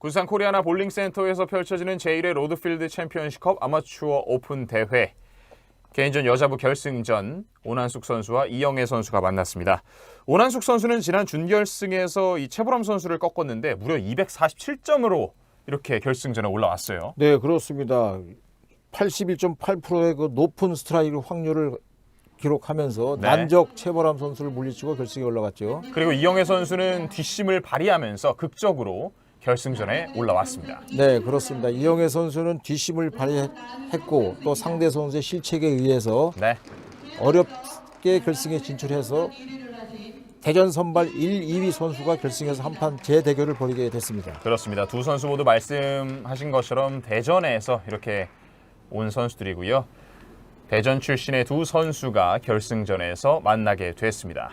군산 코리아나 볼링센터에서 펼쳐지는 제1회 로드필드 챔피언십컵 아마추어 오픈 대회 개인전 여자부 결승전 오난숙 선수와 이영애 선수가 만났습니다. 오난숙 선수는 지난 준결승에서 이 최보람 선수를 꺾었는데 무려 247점으로 이렇게 결승전에 올라왔어요. 네, 그렇습니다. 81.8%의 그 높은 스트라이크 확률을 기록하면서 네. 난적 최보람 선수를 물리치고 결승에 올라갔죠. 그리고 이영애 선수는 뒷심을 발휘하면서 극적으로 결승전에 올라왔습니다. 네, 그렇습니다. 이영애 선수는 뒷심을 발휘했고 또 상대 선수의 실책에 의해서 네. 어렵게 결승에 진출해서 대전 선발 1, 2위 선수가 결승에서 한판 재대결을 벌이게 됐습니다. 그렇습니다. 두 선수 모두 말씀하신 것처럼 대전에서 이렇게 온 선수들이고요. 대전 출신의 두 선수가 결승전에서 만나게 됐습니다.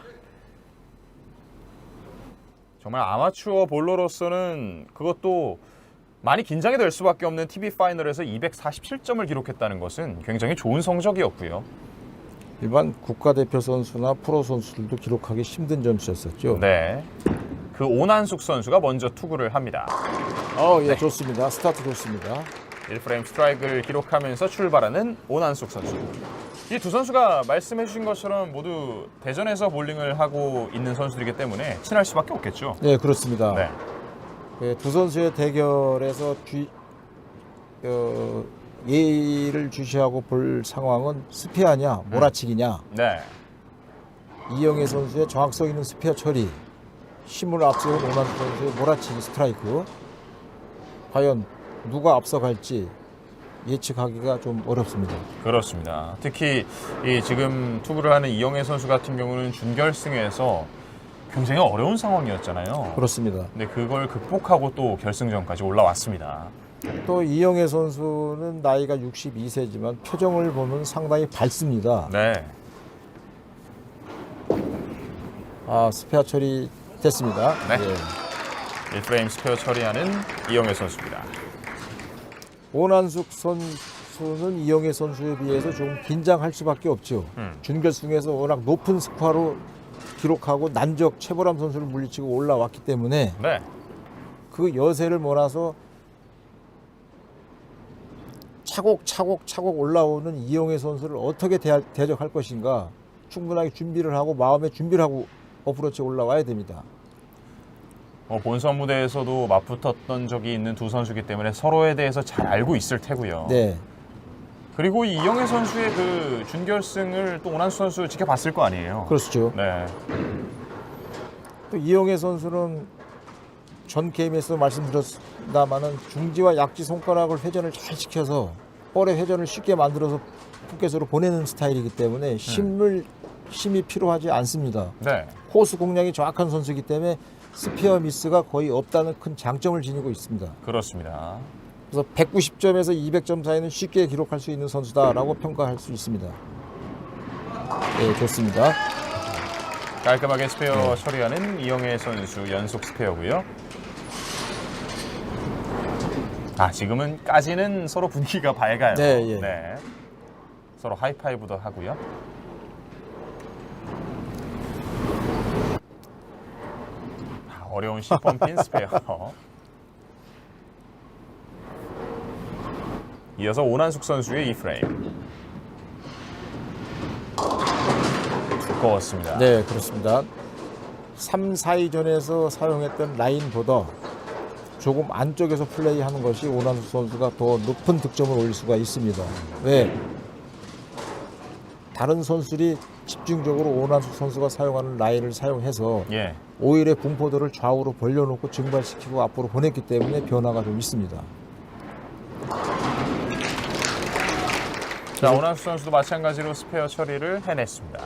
정말 아마추어 볼러로서는 그것도 많이 긴장이 될 수밖에 없는 TV 파이널에서 247점을 기록했다는 것은 굉장히 좋은 성적이었고요. 일반 국가대표 선수나 프로 선수들도 기록하기 힘든 점수였었죠. 네. 그 오난숙 선수가 먼저 투구를 합니다. 어, 예, 좋습니다. 스타트 좋습니다. 1프레임 스트라이크를 기록하면서 출발하는 오난숙 선수. 이 두 선수가 말씀해 주신 것처럼 모두 대전에서 볼링을 하고 있는 선수들이기 때문에 친할 수밖에 없겠죠. 네, 그렇습니다. 네. 예, 두 선수의 대결에서 주, 어, 예의를 주시하고 볼 상황은 스피어냐 몰아치기냐 네. 이영애 선수의 정확성 있는 스피어 처리 힘을 앞세운 오난 선수의 몰아치기 스트라이크 과연 누가 앞서갈지 예측하기가 좀 어렵습니다. 그렇습니다. 특히 이 지금 투구를 하는 이영애 선수 같은 경우는 준결승에서 굉장히 어려운 상황이었잖아요. 그렇습니다. 근데 그걸 극복하고 또 결승전까지 올라왔습니다. 또 이영애 선수는 나이가 62세지만 표정을 보면 상당히 밝습니다. 네. 아 스페어 처리 됐습니다. 네. 예. 1프레임 스퀘어 처리하는 이영애 선수입니다. 오난숙 선수는 이영애 선수에 비해서 좀 긴장할 수밖에 없죠. 음. 준결승에서 워낙 높은 스코어로 기록하고 난적 최보람 선수를 물리치고 올라왔기 때문에 네. 그 여세를 몰아서 차곡차곡 차곡 올라오는 이영애 선수를 어떻게 대, 대적할 것인가 충분하게 준비를 하고 마음의 준비를 하고 어프로치 올라와야 됩니다. 어, 본선 무대에서도 맞붙었던 적이 있는 두 선수기 때문에 서로에 대해서 잘 알고 있을 테고요. 네, 그리고 이 이영애 선수의 그 준결승을 또 오난수 선수 지켜봤을 거 아니에요. 그렇죠. 네. 또 이영애 선수는 전 게임에서 말씀드렸다마는 중지와 약지 손가락을 회전을 잘 시켜서 볼의 회전을 쉽게 만들어서 푸켓으로 보내는 스타일이기 때문에 힘을 힘이 필요하지 않습니다. 네. 코스 공략이 정확한 선수이기 때문에 스피어 미스가 거의 없다는 큰 장점을 지니고 있습니다. 그렇습니다. 그래서 190점에서 200점 사이는 쉽게 기록할 수 있는 선수다라고 평가할 수 있습니다. 네, 좋습니다. 깔끔하게 스페어 네. 처리하는 이영애 선수 연속 스페어고요. 아 지금은 까지는 서로 분위기가 밝아요. 네, 예. 네. 서로 하이파이브도 하고요. 아, 어려운 10번 핀 스페어. 이어서 오난숙 선수의 이 프레임. 두꺼웠습니다. 네, 그렇습니다. 3, 4위전에서 사용했던 라인보다 조금 안쪽에서 플레이하는 것이 오난수 선수가 더 높은 득점을 올릴 수가 있습니다. 왜? 다른 선수들이 집중적으로 오난수 선수가 사용하는 라인을 사용해서 예. 오일의 분포도를 좌우로 벌려놓고 증발시키고 앞으로 보냈기 때문에 변화가 좀 있습니다. 자, 오난수 선수도 마찬가지로 스페어 처리를 해냈습니다.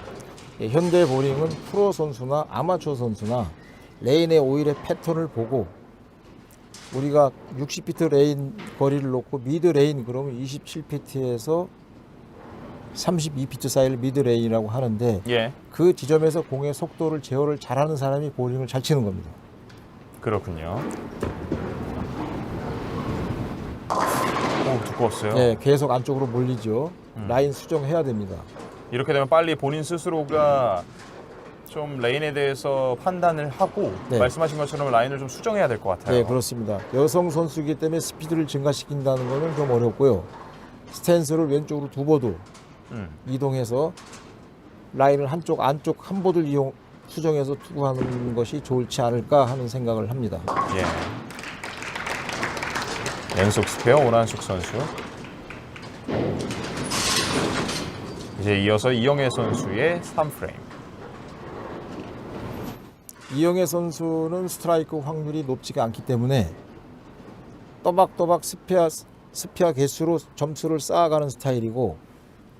예, 현대 보링은 프로 선수나 아마추어 선수나 레인의 오일의 패턴을 보고 우리가 60피트 레인 거리를 놓고 미드 레인 그러면 27피트에서 32피트 사이를 미드 레인이라고 하는데 예, 그 지점에서 공의 속도를 제어를 잘하는 사람이 보링을 잘 치는 겁니다. 그렇군요. 오, 두꺼웠어요. 네, 계속 안쪽으로 몰리죠. 라인 수정해야 됩니다. 이렇게 되면 빨리 본인 스스로가 좀 레인에 대해서 판단을 하고 네. 말씀하신 것처럼 라인을 좀 수정해야 될 것 같아요. 네, 그렇습니다. 여성 선수이기 때문에 스피드를 증가시킨다는 것은 좀 어렵고요. 스탠스를 왼쪽으로 두 보드 음. 이동해서 라인을 한쪽 안쪽 한 보드를 이용 수정해서 투구하는 것이 좋지 않을까 하는 생각을 합니다. 예. 연속 스페어 오란숙 선수. 이제 이어서 이영애 선수의 3프레임. 이영애 선수는 스트라이크 확률이 높지가 않기 때문에 또박또박 스피어 스피어 개수로 점수를 쌓아가는 스타일이고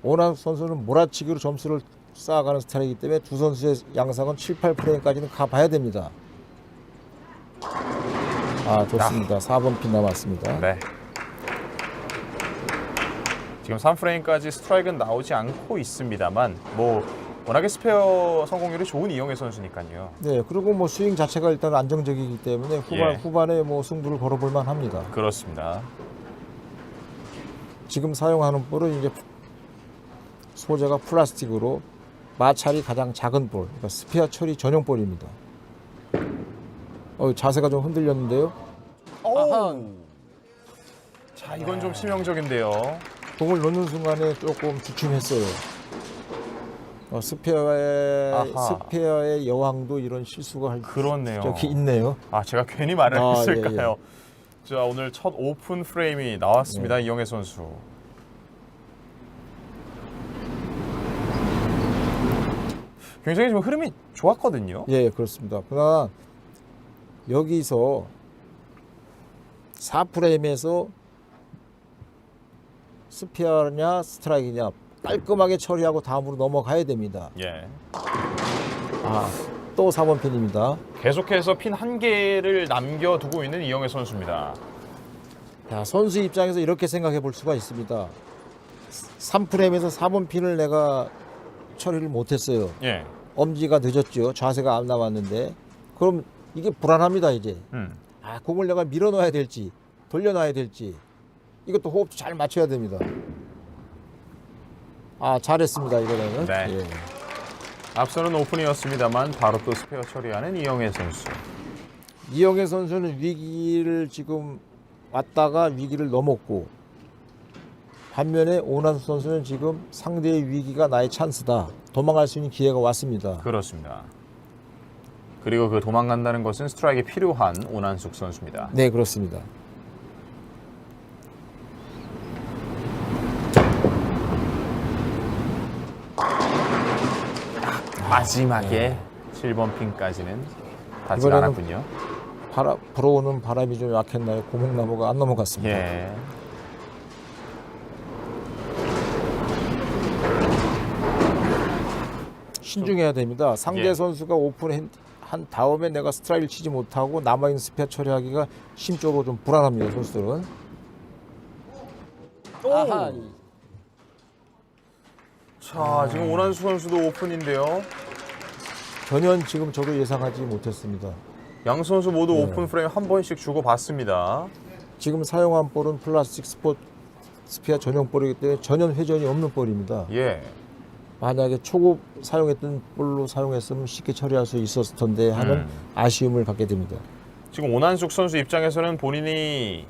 오나 선수는 몰아치기로 점수를 쌓아가는 스타일이기 때문에 두 선수의 양상은 7, 8프레임까지는 가봐야 됩니다. 아 좋습니다. 4번 핀 남았습니다. 네. 지금 3프레임까지 스트라이크는 나오지 않고 있습니다만 뭐 워낙에 스페어 성공률이 좋은 이영애 선수니까요. 네 그리고 뭐 스윙 자체가 일단 안정적이기 때문에 후반 예. 후반에 뭐 승부를 걸어볼 만합니다. 그렇습니다. 지금 사용하는 볼은 이제 소재가 플라스틱으로 마찰이 가장 작은 볼, 그러니까 스피어 처리 전용 볼입니다. 어, 자세가 좀 흔들렸는데요. 아하. 자, 이건 좀 치명적인데요. 공을 넣는 순간에 조금 주춤했어요. 어, 스페어의 아하. 스페어의 여왕도 이런 실수가 할 그렇네요. 저기 있네요. 아, 제가 괜히 말을 아, 했을까요? 자, 오늘 첫 오픈 프레임이 나왔습니다. 네. 이영애 선수. 굉장히 좀 흐름이 좋았거든요. 예, 그렇습니다. 그러나 여기서 4프레임에서 스피어냐 스트라이크냐 깔끔하게 처리하고 다음으로 넘어가야 됩니다. 예. 아, 또 4번 핀입니다. 계속해서 핀 한 개를 남겨두고 있는 이영애 선수입니다. 자, 선수 입장에서 이렇게 생각해 볼 수가 있습니다. 3프레임에서 4번 핀을 내가 처리를 못했어요. 예. 엄지가 늦었죠. 자세가 안 나왔는데. 그럼 이게 불안합니다, 이제. 음. 아, 공을 내가 밀어넣어야 될지, 돌려놔야 될지. 이것도 호흡도 잘 맞춰야 됩니다. 아, 잘했습니다, 이거는. 네. 예. 앞서는 오픈이었습니다만 바로 또 스페어 처리하는 이영애 선수. 이영애 선수는 위기를 지금 왔다가 위기를 넘었고 반면에 오난수 선수는 지금 상대의 위기가 나의 찬스다. 도망갈 수 있는 기회가 왔습니다. 그렇습니다. 그리고 그 도망간다는 것은 스트라이크에 필요한 오난숙 선수입니다. 네, 그렇습니다. 마지막에 7번 핀까지는 닿지 이번에는 않았군요. 바람, 불어오는 바람이 좀 약했나요? 고목나무가 안 넘어갔습니다. 예. 신중해야 됩니다. 상대 예. 선수가 오픈한 한 다음에 내가 스트라이크를 치지 못하고 남아있는 스페어 처리하기가 심적으로 좀 불안합니다. 선수들은. 아하. 자, 지금 오난숙 선수도 오픈인데요. 전혀 지금 저도 예상하지 못했습니다. 양 선수 모두 네. 오픈 프레임 한 번씩 주고 받습니다. 지금 사용한 볼은 플라스틱 스포 스피어 전용 볼이기 때문에 전혀 회전이 없는 볼입니다. 예. 만약에 초급 사용했던 볼로 사용했으면 쉽게 처리할 수 있었을 텐데 하는 음. 아쉬움을 갖게 됩니다. 지금 오난숙 선수 입장에서는 본인이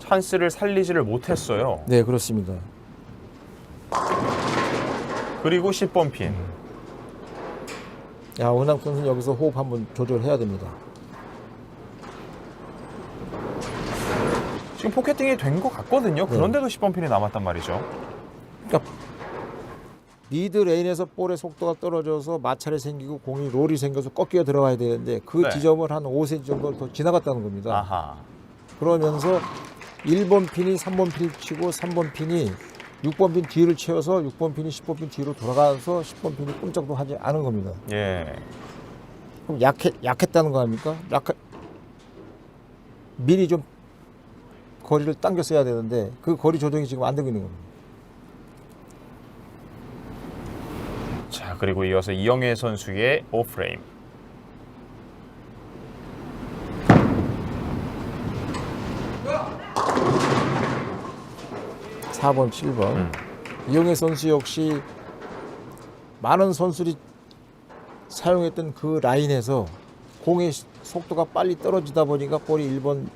찬스를 살리지를 못했어요. 네, 그렇습니다. 그리고 10번 핀. 야, 원학 선수는 여기서 호흡 한번 조절해야 됩니다. 지금 포켓팅이 된 것 같거든요. 네. 그런데도 10번 핀이 남았단 말이죠. 그러니까 미드 레인에서 볼의 속도가 떨어져서 마찰이 생기고 공이 롤이 생겨서 꺾여 들어가야 되는데 그 네. 지점을 한 5cm 정도 더 지나갔다는 겁니다. 아하. 그러면서 1번 핀이 3번 핀을 치고 3번 핀이 6번 핀 뒤를 채워서 6번 핀이 10번 핀 뒤로 돌아가서 10번 핀이 꼼짝도 하지 않은 겁니다. 예. 그럼 약해, 약했다는 거 아닙니까? 약해, 미리 좀 거리를 당겨 써야 되는데 그 거리 조정이 지금 안 되고 있는 겁니다. 자, 그리고 이어서 이영애 선수의 오프레임. 사번 7번 음. 이영애 선수 역시 많은 선수들이 사용했던 그 라인에서 공의 시- 속도가 빨리 떨어지다 보니까 볼이 1번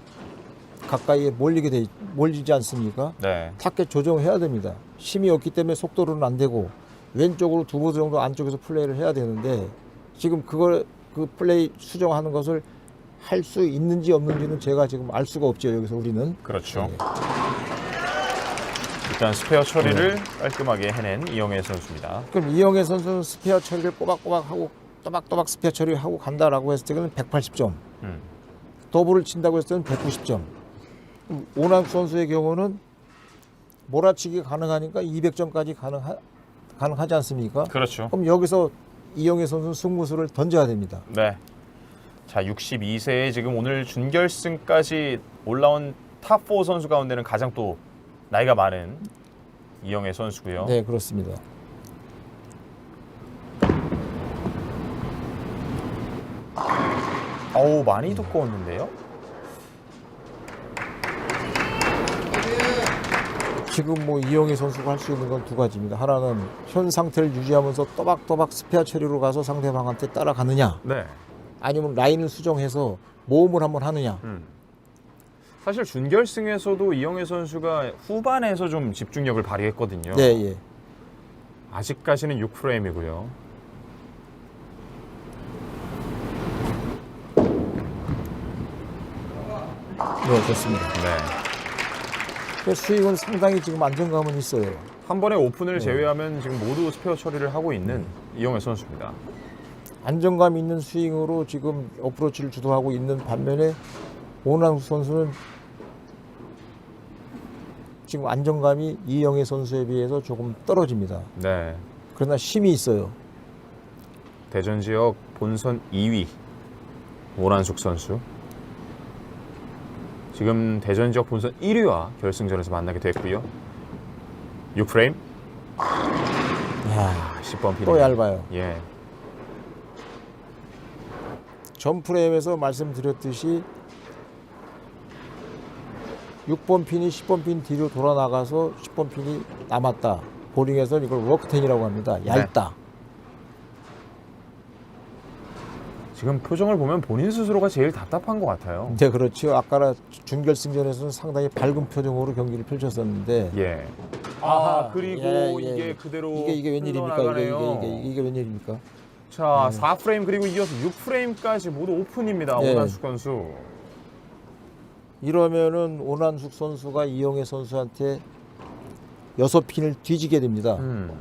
가까이에 몰리게 돼 몰리지 않습니까? 네. 타겟 조정해야 됩니다. 힘이 없기 때문에 속도로는 안 되고 왼쪽으로 두보 정도 안쪽에서 플레이를 해야 되는데 지금 그걸 그 플레이 수정하는 것을 할 수 있는지 없는지는 제가 지금 알 수가 없죠. 여기서 우리는 그렇죠. 네. 일단 스페어 처리를 깔끔하게 해낸 이영애 선수입니다. 그럼 이영애 선수는 스페어 처리를 꼬박꼬박 하고 또박또박 스페어 처리를 하고 간다라고 했을 때는 180점. 음. 더블을 친다고 했을 때는 190점. 오남 선수의 경우는 몰아치기 가능하니까 200점까지 가능하, 가능하지 않습니까? 그렇죠. 그럼 여기서 이영애 선수는 승부수를 던져야 됩니다. 네. 자, 62세에 지금 오늘 준결승까지 올라온 탑4 선수 가운데는 가장 또 나이가 많은 이영애 선수고요. 네, 그렇습니다. 어우, 많이 두꺼웠는데요. 지금 뭐 이영애 선수가 할 수 있는 건 두 가지입니다. 하나는 현 상태를 유지하면서 또박또박 스페어 처리로 가서 상대방한테 따라가느냐, 네. 아니면 라인을 수정해서 모험을 한번 하느냐. 음. 사실 준결승에서도 이영애 선수가 후반에서 좀 집중력을 발휘했거든요. 네, 예. 아직까지는 6프레임이고요. 네, 좋습니다. 네. 그 스윙은 상당히 지금 안정감은 있어요. 한 번에 오픈을 네. 제외하면 지금 모두 스페어 처리를 하고 있는 이영애 선수입니다. 안정감 있는 스윙으로 지금 어프로치를 주도하고 있는 반면에 오남수 선수는 지금 안정감이 이영애 선수에 비해서 조금 떨어집니다. 네. 그러나 힘이 있어요. 대전 지역 본선 2위 오란숙 선수. 지금 대전 지역 본선 1위와 결승전에서 만나게 됐고요. 6프레임 이야, 10번 핀. 또 얇아요. 예. 전 프레임에서 말씀드렸듯이 6번 핀이 10번 핀 뒤로 돌아 나가서 10번 핀이 남았다. 보링에서는 이걸 워크텐이라고 합니다. 얇다. 지금 표정을 보면 본인 스스로가 제일 답답한 것 같아요. 네, 그렇죠. 아까 준결승전에서는 상당히 밝은 표정으로 경기를 펼쳤었는데 예. 아하, 아, 그리고 예, 예. 이게 그대로 이게 이게 웬일입니까? 이게 흘러나가네요. 이게, 이게 이게 웬일입니까? 자, 4프레임 그리고 이어서 6프레임까지 모두 오픈입니다. 예. 오란숙 선수. 이러면은 오난숙 선수가 이영애 선수한테 여섯 핀을 뒤지게 됩니다. 음.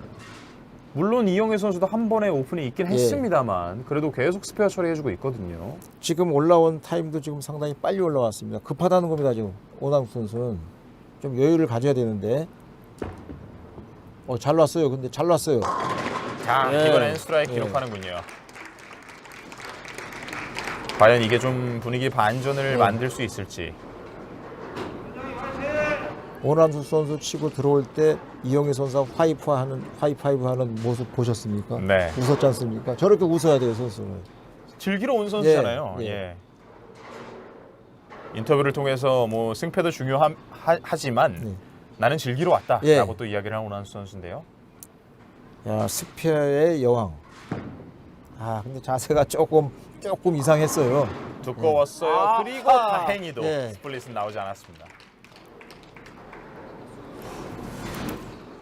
물론 이영애 선수도 한 번에 오픈이 있긴 예. 했습니다만 그래도 계속 스페어 처리해주고 있거든요. 지금 올라온 타임도 지금 상당히 빨리 올라왔습니다. 급하다는 겁니다, 지금 오난숙 선수는 좀 여유를 가져야 되는데. 어, 잘 놨어요. 근데 잘 놨어요. 자, 예. 이번엔 스트라이크 예. 기록하는군요. 과연 이게 좀 분위기 반전을 예. 만들 수 있을지. 오난숙 선수 치고 들어올 때 이영애 선수가 화이프 하는 화이파이브 하는 모습 보셨습니까? 네. 웃었지 않습니까? 저렇게 웃어야 돼요, 선수는. 즐기러 온 선수잖아요. 예, 예. 예. 인터뷰를 통해서 뭐 승패도 중요하지만 네. 나는 즐기러 왔다라고 예. 또 이야기를 한 오난수 선수인데요. 야, 스페어의 여왕. 아, 근데 자세가 조금 조금 이상했어요. 두꺼웠어요. 아, 그리고 아. 다행히도 예. 스플릿은 나오지 않았습니다.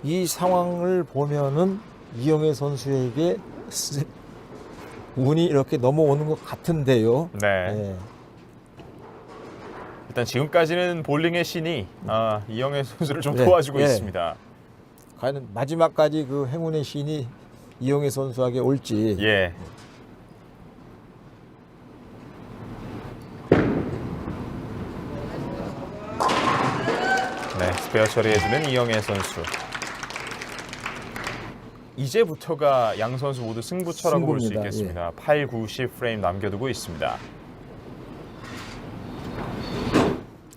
이 상황을 보면은 이영애 선수에게 스- 운이 이렇게 넘어오는 것 같은데요. 네. 예. 일단 지금까지는 볼링의 신이 아, 이영애 선수를 좀 네, 도와주고 예. 있습니다. 과연 마지막까지 그 행운의 신이 이영애 선수에게 올지. 예. 네, 스페어 처리해주는 이영애 선수. 이제부터가 양 선수 모두 승부처라고 볼 수 승부입니다. 있겠습니다. 8, 9, 10 프레임 남겨두고 있습니다.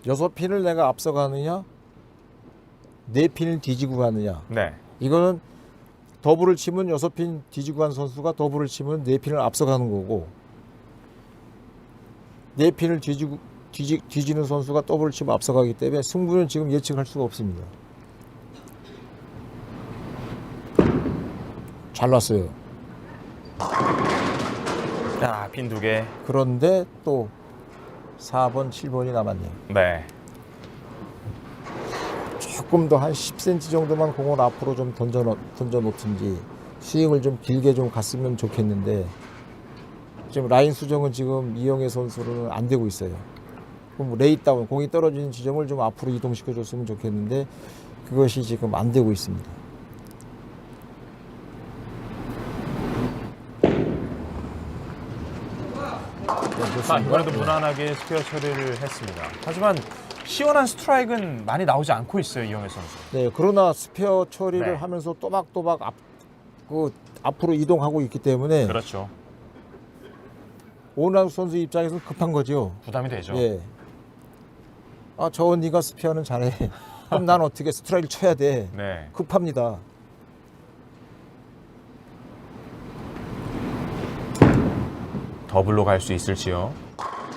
여섯 핀을 내가 앞서가느냐, 네 핀을 뒤지고 가느냐. 네, 이거는 더블을 치면 여섯 핀 뒤지고 간 선수가 더블을 치면 네 핀을 앞서가는 거고 네 핀을 뒤지고 뒤지, 뒤지는 선수가 더블을 치면 앞서가기 때문에 승부는 지금 예측할 수가 없습니다. 잘 놨어요. 자, 빈두 개. 그런데 또 4번, 7번이 남았네요. 네. 조금 더 한 10cm 정도만 공을 앞으로 좀 던져 놓, 던져 놓든지 스윙을 좀 길게 좀 갔으면 좋겠는데 지금 라인 수정은 지금 이영애 선수는 안 되고 있어요. 그럼 레이 다운 공이 떨어지는 지점을 좀 앞으로 이동시켜 줬으면 좋겠는데 그것이 지금 안 되고 있습니다. 자. 이번에도 네. 무난하게 스페어 처리를 했습니다. 하지만 시원한 스트라이크는 많이 나오지 않고 있어요, 이영애 선수. 네, 그러나 스페어 처리를 네. 하면서 또박또박 앞, 그 앞으로 이동하고 있기 때문에 그렇죠. 오나우 선수 입장에서는 급한 거죠. 부담이 되죠. 예. 아, 저 언니가 스페어는 잘해. 그럼 난 어떻게 스트라이크를 쳐야 돼. 네. 급합니다. 더블로 갈 수 있을지요.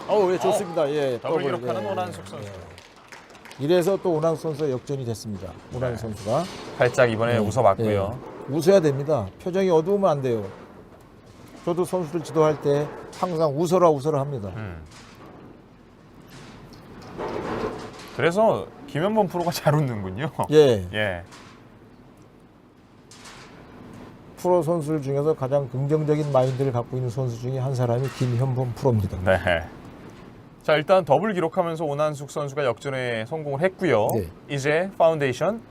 어, 예, 좋습니다. 예, 더블 더블, 기록하는 예, 오난숙 예, 선수. 예. 이래서 또 오나우 선수의 역전이 됐습니다. 오나우 네. 선수가. 살짝 이번에 웃어봤고요. 예. 웃어야 됩니다. 표정이 어두우면 안 돼요. 저도 선수를 지도할 때 항상 웃어라 웃어라 합니다. 음. 그래서 김현범 프로가 잘 웃는군요. 예. 예. 프로 선수들 중에서 가장 긍정적인 마인드를 갖고 있는 선수 중에 한 사람이 김현범 프로입니다. 네. 자 일단 더블 기록하면서 오난숙 선수가 역전에 성공을 했고요. 네. 이제 파운데이션.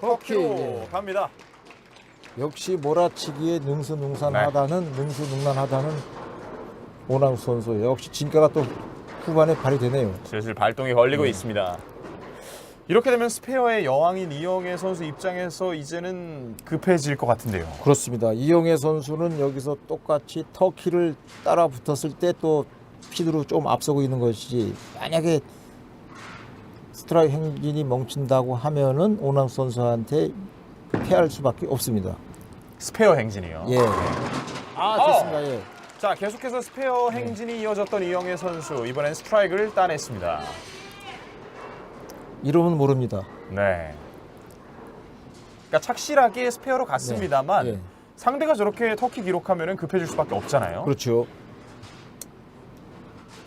터키로 터키, 예. 갑니다. 역시 몰아치기에 능수능란하다는 네. 능수능란하다는 오나우 선수 역시 진가가 또 후반에 발휘되네요. 슬슬 발동이 걸리고 네. 있습니다. 이렇게 되면 스페어의 여왕인 이영애 선수 입장에서 이제는 급해질 것 같은데요. 그렇습니다. 이영애 선수는 여기서 똑같이 터키를 따라 붙었을 때 또 피드로 좀 앞서고 있는 것이지 만약에 스트라이크 행진이 멈춘다고 하면은 오나우 선수한테 패할 수밖에 없습니다. 스페어 행진이요. 예. 아 어. 좋습니다. 예. 자 계속해서 스페어 네. 행진이 이어졌던 이영애 선수 이번엔 스트라이크를 따냈습니다. 이러면 모릅니다. 네. 그러니까 착실하게 스페어로 갔습니다만 네. 예. 상대가 저렇게 터키 기록하면 급해질 수밖에 없잖아요. 그렇죠.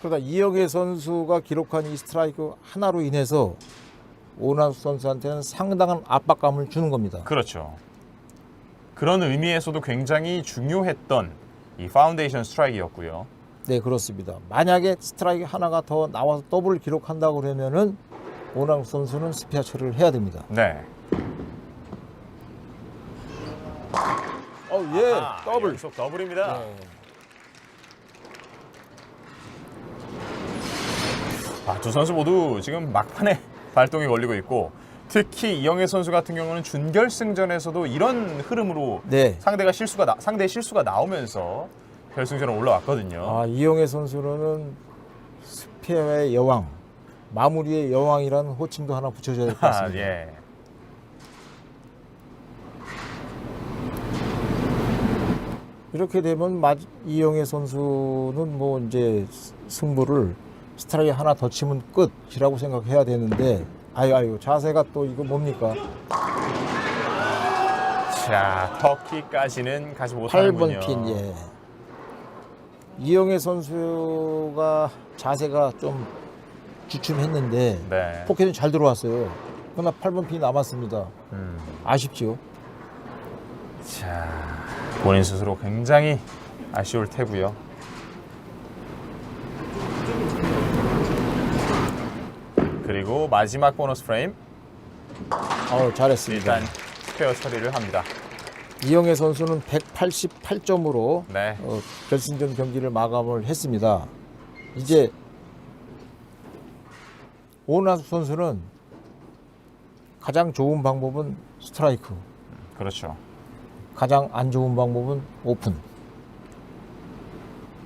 그러다 이영애 선수가 기록한 이 스트라이크 하나로 인해서 오나우 선수한테는 상당한 압박감을 주는 겁니다. 그렇죠. 그런 의미에서도 굉장히 중요했던 이 파운데이션 스트라이크였고요. 네, 그렇습니다. 만약에 스트라이크 하나가 더 나와서 더블을 기록한다고 그러면은 오나우 선수는 스피어 처리를 해야 됩니다. 네. 어, 예, 아, 연속 더블입니다. 네. 아, 두 선수 모두 지금 막판에 발동이 걸리고 있고 특히 이영애 선수 같은 경우는 준결승전에서도 이런 흐름으로 네. 상대가 실수가 나, 상대의 실수가 나오면서 결승전에 올라왔거든요. 아, 이영애 선수는 스피어의 여왕, 마무리의 여왕이라는 호칭도 하나 붙여줘야 될 것 아, 같습니다. 예. 이렇게 되면 마- 이영애 선수는 뭐 이제 승부를 스트라이크 하나 더 치면 끝이라고 생각해야 되는데 아유 아유 자세가 또 이거 뭡니까? 자, 터키까지는 가지 못하는군요. 8번 핀 예. 이영애 선수가 자세가 좀 주춤했는데 네. 포켓은 잘 들어왔어요. 그러나 8번 핀이 남았습니다. 음, 아쉽죠. 자, 본인 스스로 굉장히 아쉬울 테고요. 그리고 마지막 보너스 프레임 어 잘했습니다. 일단 스페어 처리를 합니다. 이영애 선수는 188점으로 네. 어, 결승전 경기를 마감을 했습니다. 이제 오나수 선수는 가장 좋은 방법은 스트라이크, 그렇죠. 가장 안 좋은 방법은 오픈,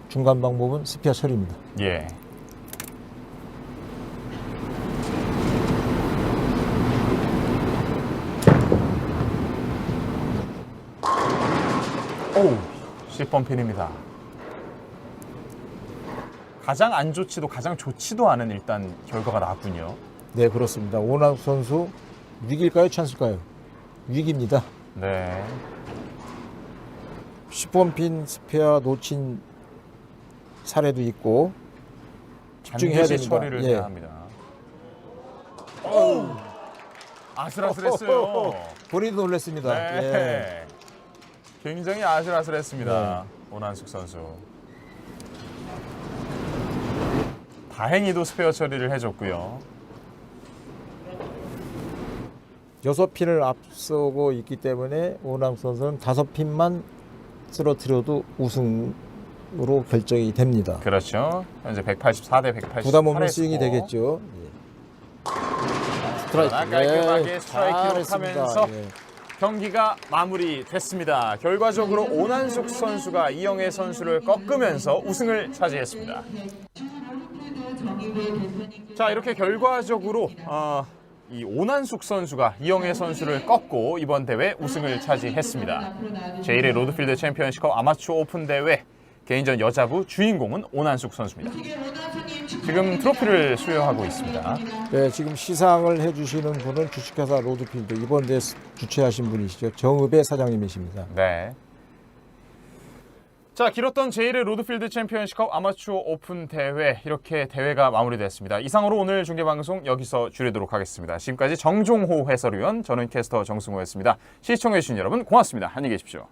중간 방법은 스피어 처리입니다. 예. 오, 10번 핀입니다. 가장 안 좋지도 가장 좋지도 않은 일단 결과가 나왔군요. 네, 그렇습니다. 오나수 선수 위기일까요, 찬스일까요? 위기입니다. 네. 10번 스페어 놓친 사례도 있고 집중해야 반드시 됩니다. 처리를 예. 해야 합니다. 아슬아슬했어요. 본인도 놀랐습니다. 예. 네. 굉장히 아슬아슬했습니다. 네. 오난숙 선수. 다행히도 스페어 처리를 해줬고요. 여섯 핀을 앞서고 있기 때문에 오남 선수는 다섯 핀만 쓰러뜨려도 우승으로 결정이 됩니다. 그렇죠. 현재 184 대 188. 부담 없는 스윙이 되겠죠. 예. 스트라이크. 깔끔하게 스트라이크 잘했습니다. 기록하면서 예. 경기가 마무리됐습니다. 결과적으로 오난숙 선수가 이영애 선수를 꺾으면서 우승을 차지했습니다. 자 이렇게 결과적으로 어, 이 오난숙 선수가 이영애 선수를 꺾고 이번 대회 우승을 차지했습니다. 제1회 로드필드 챔피언십컵 아마추어 오픈 대회 개인전 여자부 주인공은 오난숙 선수입니다. 지금 트로피를 수여하고 있습니다. 네, 지금 시상을 해주시는 분은 주식회사 로드필드 이번 대회 주최하신 분이시죠. 정읍의 사장님이십니다. 네. 자, 길었던 제1회 로드필드 챔피언십컵 아마추어 오픈 대회 이렇게 대회가 마무리됐습니다. 이상으로 오늘 중계 방송 여기서 줄이도록 하겠습니다. 지금까지 정종호 해설위원, 저는 캐스터 정승호였습니다. 시청해 주신 여러분 고맙습니다. 안녕히 계십시오.